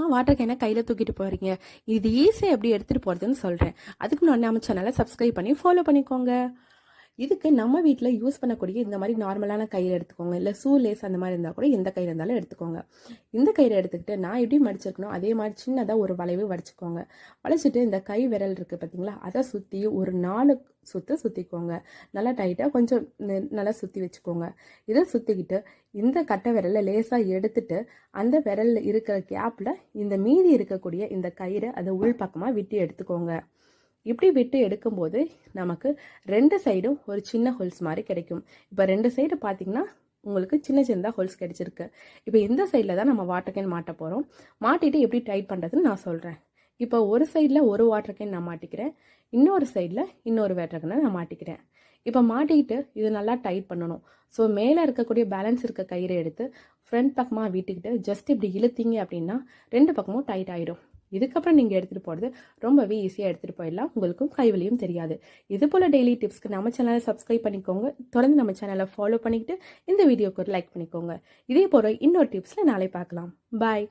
சும்மா வாட்டர் கேனை கையில் தூக்கிட்டு போகிறீங்க இது ஈஸியாக எப்படி எடுத்துகிட்டு போகிறதுன்னு சொல்கிறேன் அதுக்கு முன்னாடி நம்ம சேனலை சப்ஸ்கிரைப் பண்ணி ஃபாலோ பண்ணிக்கோங்க. இதுக்கு நம்ம வீட்டில் யூஸ் பண்ணக்கூடிய இந்த மாதிரி நார்மலான கயிறு எடுத்துக்கோங்க. இல்லை ஷூ லேஸ் அந்த மாதிரி இருந்தால் கூட எந்த கயிறு இருந்தாலும் எடுத்துக்கோங்க. இந்த கயிறு எடுத்துக்கிட்டு நான் எப்படி மடிச்சிருக்கணும் அதே மாதிரி சின்னதாக ஒரு வளைவு வடிச்சுக்கோங்க. வளைச்சிட்டு இந்த கை விரல் இருக்குது பார்த்தீங்களா அதை சுற்றி ஒரு நாலு சுற்று சுற்றிக்கோங்க நல்லா டைட்டாக கொஞ்சம் நல்லா சுற்றி வச்சுக்கோங்க. இதை சுற்றிக்கிட்டு இந்த கட்டை விரலை லேசாக எடுத்துட்டு அந்த விரலில் இருக்கிற கேப்பில் இந்த மீதி இருக்கக்கூடிய இந்த கயிறு அதை உள் பக்கமாக விட்டு எடுத்துக்கோங்க. இப்படி விட்டு எடுக்கும்போது நமக்கு ரெண்டு சைடும் ஒரு சின்ன ஹோல்ஸ் மாதிரி கிடைக்கும். இப்போ ரெண்டு சைடு பார்த்தீங்கன்னா உங்களுக்கு சின்ன சின்னதாக ஹோல்ஸ் கிடைச்சிருக்கு. இப்போ இந்த சைடில் தான் நம்ம வாட்டர் கேன் மாட்ட போகிறோம் மாட்டிட்டு எப்படி டைட் பண்ணுறதுன்னு நான் சொல்கிறேன் இப்போ ஒரு சைடில் ஒரு வாட்டர் கேன் நான் மாட்டிக்கிறேன். இன்னொரு சைடில் இன்னொரு வாட்டர் கேனை நான் மாட்டிக்கிறேன். இப்போ மாட்டிக்கிட்டு இது நல்லா டைட் பண்ணணும். ஸோ மேலே இருக்கக்கூடிய பேலன்ஸ் இருக்க கயிறை எடுத்து ஃப்ரண்ட் பக்கமாக விட்டுக்கிட்டு ஜஸ்ட் இப்படி இழுத்தீங்க அப்படின்னா ரெண்டு பக்கமும் டைட் ஆகிடும் இதுக்கப்புறம் நீங்கள் எடுத்துகிட்டு போகிறது ரொம்பவே ஈஸியாக எடுத்துகிட்டு போயிடலாம். உங்களுக்கும் கைவலியும் தெரியாது. இது போல் டெய்லி டிப்ஸ்க்கு நம்ம சேனலை சப்ஸ்கிரைப் பண்ணிக்கோங்க. தொடர்ந்து நம்ம சேனலை ஃபாலோ பண்ணிக்கிட்டு இந்த வீடியோக்கு ஒரு லைக் பண்ணிக்கோங்க. இதே போல் இன்னொரு டிப்ஸில் நாளை பார்க்கலாம். பாய்